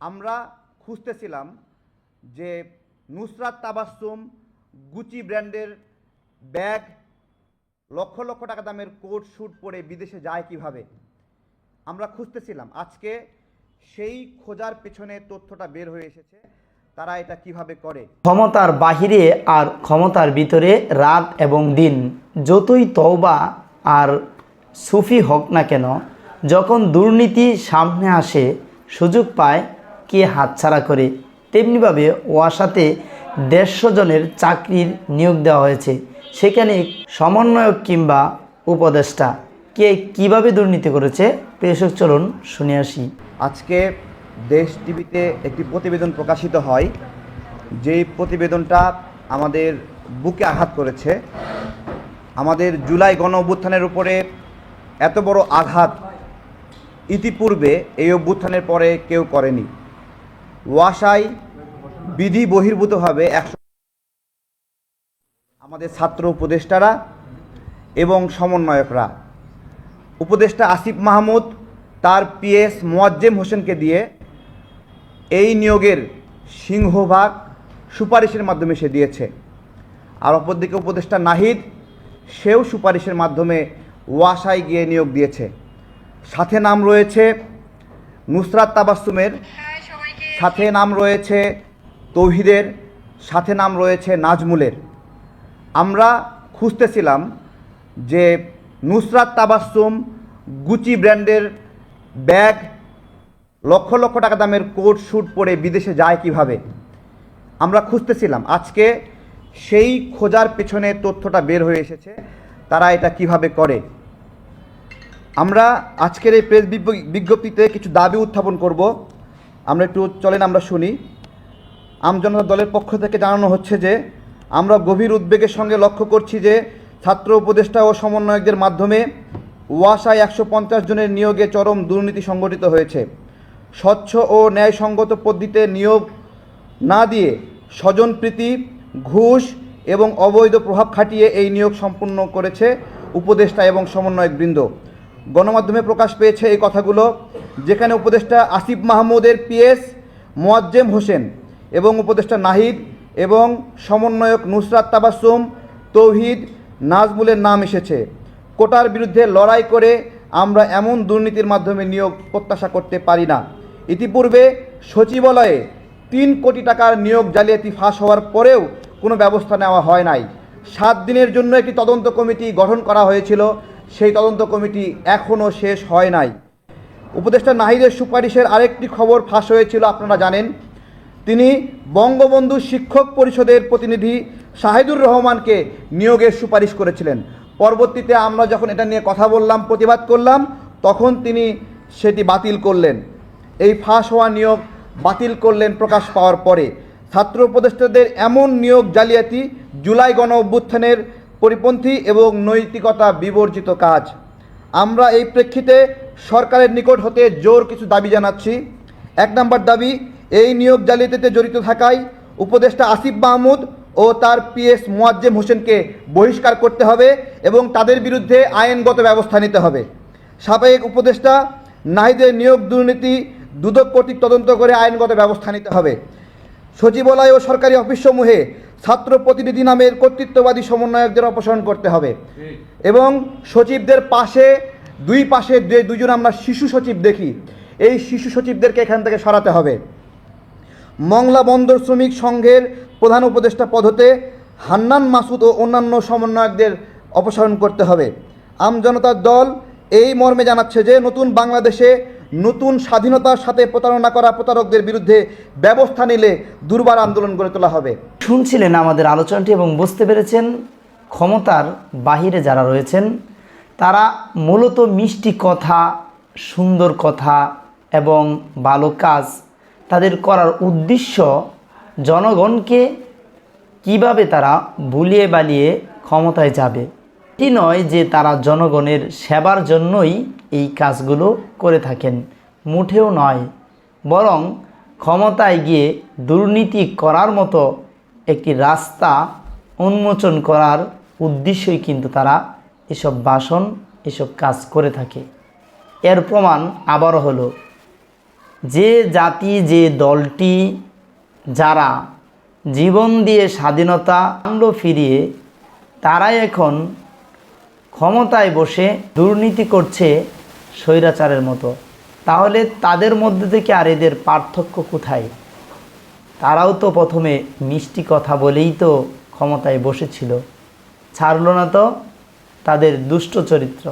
আমরা খুঁজতেছিলাম যে নুসরাত তাবাসুম গুচি ব্র্যান্ডের ব্যাগ লক্ষ লক্ষ টাকা দামের কোট শ্যুট পরে বিদেশে যায় কীভাবে? আমরা খুঁজতেছিলাম। আজকে সেই খোঁজার পেছনে তথ্যটা বের হয়ে এসেছে। তারা এটা কীভাবে করে? ক্ষমতার বাহিরে আর ক্ষমতার ভিতরে রাত এবং দিন, যতই তওবা আর সুফি হোক না কেন, যখন দুর্নীতি সামনে আসে, সুযোগ পায় কে হাতছাড়া করে? তেমনিভাবে ওয়াসাতে দেড়শো জনের চাকরির নিয়োগ দেওয়া হয়েছে। সেখানে সমন্বয়ক কিংবা উপদেষ্টা। কে কীভাবে দুর্নীতি করেছে? প্রেষক চলুন শুনে আসি। আজকে দেশ টিভিতে একটি প্রতিবেদন প্রকাশিত হয়। যেই প্রতিবেদনটা আমাদের বুকে আঘাত করেছে। আমাদের জুলাই গণ অভ্যুত্থানের উপরে এত বড় আঘাত ইতিপূর্বে এই অভ্যুত্থানের পরে কেউ করেনি। ওয়াসায় বিধি বহির্ভূতভাবে একশো আমাদের ছাত্র উপদেষ্টারা এবং সমন্বয়করা। উপদেষ্টা আসিফ মাহমুদ, তার পিএস মোয়াজ্জেম হোসেনকে দিয়ে এই নিয়োগের সিংহভাগ সুপারিশের মাধ্যমে সে দিয়েছে। আর অপরদিকে উপদেষ্টা নাহিদ, সেও সুপারিশের মাধ্যমে ওয়াসায় গিয়ে নিয়োগ দিয়েছে। সাথে নাম রয়েছে নুসরাত তাবাসুমের সাথে নাম রয়েছে তৌহিদের, সাথে নাম রয়েছে নাজমুলের। আমরা খুঁজতেছিলাম যে নুসরাত তাবাসুম গুচি ব্র্যান্ডের ব্যাগ লক্ষ লক্ষ টাকা দামের কোট শ্যুট পরে বিদেশে যায় কীভাবে? আমরা খুঁজতেছিলাম। আজকে সেই খোঁজার পেছনে তথ্যটা বের হয়ে এসেছে, তারা এটা কীভাবে করে? আমরা আজকের এই প্রেস বিজ্ঞ- বিজ্ঞপ্তিতে কিছু দাবি উত্থাপন করব। আমরা একটু চলেন, আমরা শুনি। আমজনতা দলের পক্ষ থেকে জানানো হচ্ছে যে, আমরা গভীর উদ্বেগের সঙ্গে লক্ষ্য করছি যে, ছাত্র উপদেষ্টা ও সমন্বয়কদের মাধ্যমে ওয়াসায় একশো পঞ্চাশ জনের নিয়োগে চরম দুর্নীতি সংগঠিত হয়েছে। স্বচ্ছ ও ন্যায়সঙ্গত পদ্ধতিতে নিয়োগ না দিয়ে স্বজনপ্রীতি ঘুষ এবং অবৈধ প্রভাব খাটিয়ে এই নিয়োগ সম্পূর্ণ করেছে উপদেষ্টা এবং সমন্বয়কবৃন্দ। গণমাধ্যমে প্রকাশ পেয়েছে এই কথাগুলো। যেখানে উপদেষ্টা আসিফ মাহমুদের পিএস, মোয়াজ্জেম হোসেন এবং উপদেষ্টা নাহিদ এবং সমন্বয়ক নুসরাত তাবাসুম তৌহিদ নাজমুলের নাম এসেছে। কোটার বিরুদ্ধে লড়াই করে আমরা এমন দুর্নীতির মাধ্যমে নিয়োগ প্রত্যাশা করতে পারি না। ইতিপূর্বে সচিবালয়ে তিন কোটি টাকার নিয়োগ জালিয়াতি ফাঁস হওয়ার পরেও কোনো ব্যবস্থা নেওয়া হয় নাই। সাত দিনের জন্য একটি তদন্ত কমিটি গঠন করা হয়েছিল। সেই তদন্ত কমিটি এখনও শেষ হয় নাই। উপদেষ্টা নাহিদের সুপারিশের আরেকটি খবর ফাঁস হয়েছিল, আপনারা জানেন। তিনি বঙ্গবন্ধু শিক্ষক পরিষদের প্রতিনিধি শাহিদুর রহমানকে নিয়োগের সুপারিশ করেছিলেন। পরবর্তীতে আমরা যখন এটা নিয়ে কথা বললাম, প্রতিবাদ করলাম, তখন তিনি সেটি বাতিল করলেন। এই ফাঁস হওয়া নিয়োগ বাতিল করলেন প্রকাশ পাওয়ার পরে। ছাত্র উপদেষ্টাদের এমন নিয়োগ জালিয়াতি, জুলাই গণ অভ্যুত্থানের পরিপন্থী এবং নৈতিকতা বিবর্জিত কাজ। আমরা এই প্রেক্ষিতে সরকারের নিকট হতে জোর কিছু দাবি জানাচ্ছি। এক নম্বর দাবি এই নিয়োগ জালিয়াতিতে জড়িত থাকায় উপদেষ্টা আসিফ মাহমুদ ও তার পিএস মোয়াজ্জেম হোসেনকে বহিষ্কার করতে হবে এবং তাদের বিরুদ্ধে আইনগত ব্যবস্থা নিতে হবে। সাবেক উপদেষ্টা নাহিদের নিয়োগ দুর্নীতি দুদক কর্তৃক তদন্ত করে আইনগত ব্যবস্থা নিতে হবে। সচিবালয় ও সরকারি অফিসসমূহে ছাত্র প্রতিনিধি নামের কর্তৃত্ববাদী সমন্বয়কদের অপসারণ করতে হবে। এবং সচিবদের পাশে দুই পাশে যে দুজন আমরা শিশু সচিব দেখি, এই শিশু সচিবদেরকে এখান থেকে সরাতে হবে। মংলা বন্দর শ্রমিক সংঘের প্রধান উপদেষ্টা পদ হতে হান্নান মাসুদ ও অন্যান্য সমন্বয়কদের অপসারণ করতে হবে। আমজনতার দল এই মর্মে জানাচ্ছে যে, নতুন বাংলাদেশে নতুন স্বাধীনতার সাথে প্রতারণা করা প্রতারকদের বিরুদ্ধে ব্যবস্থা নিলে দুর্বার আন্দোলন গড়ে তোলা হবে। শুনছিলেন আমাদের আলোচনাটি এবং বুঝতে পেরেছেন ক্ষমতার বাহিরে যারা রয়েছেন তারা মূলত মিষ্টি কথা, সুন্দর কথা এবং ভালো কাজ তাদের করার উদ্দেশ্য জনগণকে কীভাবে তারা ভুলিয়ে বালিয়ে ক্ষমতায় যাবে। এটি নয় যে তারা জনগণের সেবার জন্যই এই কাজগুলো করে থাকেন মুঠেও নয়। বরং ক্ষমতায় গিয়ে দুর্নীতি করার মতো একটি রাস্তা উন্মোচন করার উদ্দেশ্যই কিন্তু তারা এসব বাসন, এসব কাজ করে থাকে। এর প্রমাণ আবারও হলো, যে জাতি, যে দলটি, যারা জীবন দিয়ে স্বাধীনতা আনলো ফিরিয়ে, তারাই এখন ক্ষমতায় বসে দুর্নীতি করছে স্বৈরাচারের মতো। তাহলে তাদের মধ্যে থেকে আর এদের পার্থক্য কোথায়? তারাও তো প্রথমে মিষ্টি কথা বলেই তো ক্ষমতায় বসেছিল। ছাড়লো না তো? তাদের দুষ্ট চরিত্র।